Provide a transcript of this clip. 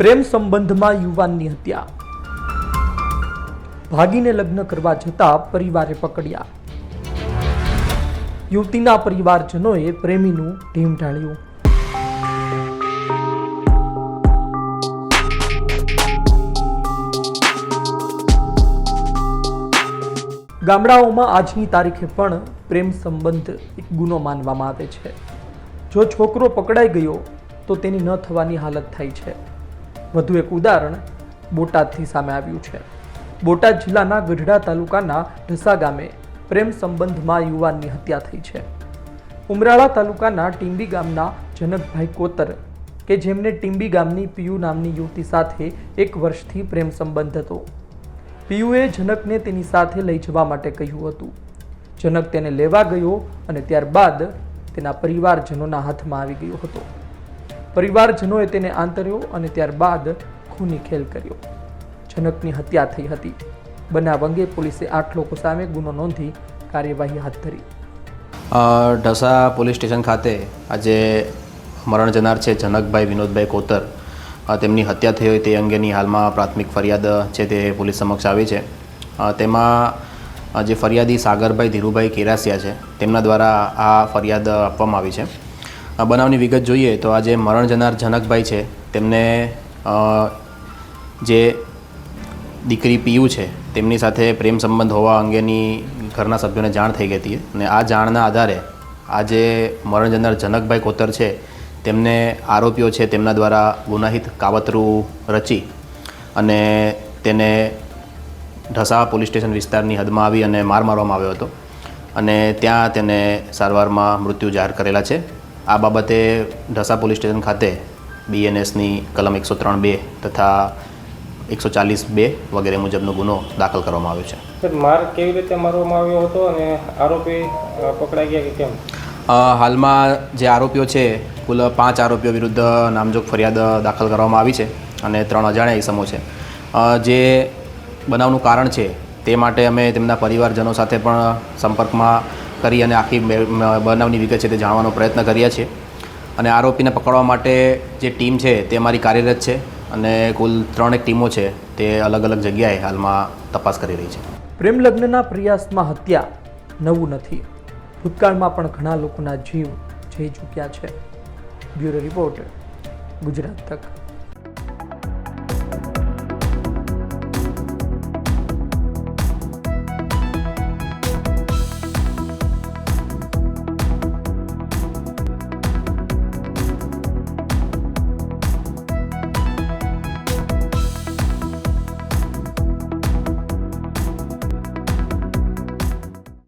પ્રેમ સંબંધમાં યુવાનની હત્યા. ભાગીને લગ્ન કરવા જતા પરિવારે પકડ્યા. યુવતીના પરિવારજનોએ પ્રેમીનું ઢીમ ઢાળ્યું. ગામડાઓમાં આજની તારીખે પણ પ્રેમ સંબંધ એક ગુનો માનવામાં આવે છે. જો છોકરો પકડાઈ ગયો, તો તેની ન થવાની હાલત થાય છે. વધુ એક ઉદાહરણ બોટાદથી સામે આવ્યું છે. બોટાદ જિલ્લાના ગઢડા તાલુકાના ઢસા ગામે પ્રેમ સંબંધમાં યુવાનની હત્યા થઈ છે. ઉમરાળા તાલુકાના ટીંબી ગામના જનકભાઈ કોતર, કે જેમને ટીંબી ગામની પિયુ નામની યુવતી સાથે એક વર્ષથી પ્રેમ સંબંધ હતો. પિયુએ જનકને તેની સાથે લઈ જવા માટે કહ્યું હતું. જનક તેને લેવા ગયો અને ત્યારબાદ તેના પરિવારજનોના હાથમાં આવી ગયો હતો. પરિવારજનોએ તેને આંતર્યો અને ત્યારબાદ ખૂની ખેલ કર્યો. જનકની હત્યા થઈ હતી. બનાવ અંગે પોલીસે આઠ લોકો સામે ગુનો નોંધી કાર્યવાહી હાથ ધરી. ઢસા પોલીસ સ્ટેશન ખાતે આજે મરણ જનાર છે જનકભાઈ વિનોદભાઈ કોતર. તેમની હત્યા થઈ હોય તે અંગેની હાલમાં પ્રાથમિક ફરિયાદ છે તે પોલીસ સમક્ષ આવી છે. તેમાં જે ફરિયાદી સાગરભાઈ ધીરુભાઈ કેરાસિયા છે તેમના દ્વારા આ ફરિયાદ આપવામાં આવી છે. આ બનાવની વિગત જોઈએ તો આજે મરણ જનાર જનકભાઈ છે, તેમને જે દીકરી પીયુ છે, તેમની સાથે પ્રેમ સંબંધ હોવા અંગેની ઘરના સભ્યોને જાણ થઈ ગઈ હતી અને આ જાણના આધારે આજે મરણ જનાર જનકભાઈ કોતર છે, તેમને આરોપીઓ છે તેમના દ્વારા ગુનાહિત કાવતરું રચી અને તેને ઢસા પોલીસ સ્ટેશન વિસ્તારની હદમાં આવી અને માર મારવામાં આવ્યો હતો અને ત્યાં તેને સારવારમાં મૃત્યુ જાહેર કરેલા છે. આ બાબતે ઢસા પોલીસ સ્ટેશન ખાતે બીએનએસની કલમ એકસો ત્રણ બે તથા એકસો ચાલીસ બે વગેરે મુજબનો ગુનો દાખલ કરવામાં આવ્યો છે. સર માર કેવી રીતે મારવામાં આવ્યો હતો અને આરોપી પકડાઈ ગયા કે કેમ? હાલમાં જે આરોપીઓ છે કુલ પાંચ આરોપીઓ વિરુદ્ધ નામજોગ ફરિયાદ દાખલ કરવામાં આવી છે અને ત્રણ અજાણ્યા ઇસમો છે. જે બનાવનું કારણ છે તે માટે અમે તેમના પરિવારજનો સાથે પણ સંપર્કમાં કરી અને આખી બનાવની વિગત છે તે જાણવાનો પ્રયત્ન કર્યા છે. અને આરોપીને પકડવા માટે જે ટીમ છે તે અમારી કાર્યરત છે અને કુલ ત્રણેક ટીમો છે તે અલગ અલગ જગ્યાએ હાલમાં તપાસ કરી રહી છે. પ્રેમ લગ્નના પ્રયાસમાં હત્યા નવું નથી. ભૂતકાળમાં પણ ઘણા લોકોના જીવ જઈ ચૂક્યા છે. બ્યુરો રિપોર્ટ, ગુજરાત તક.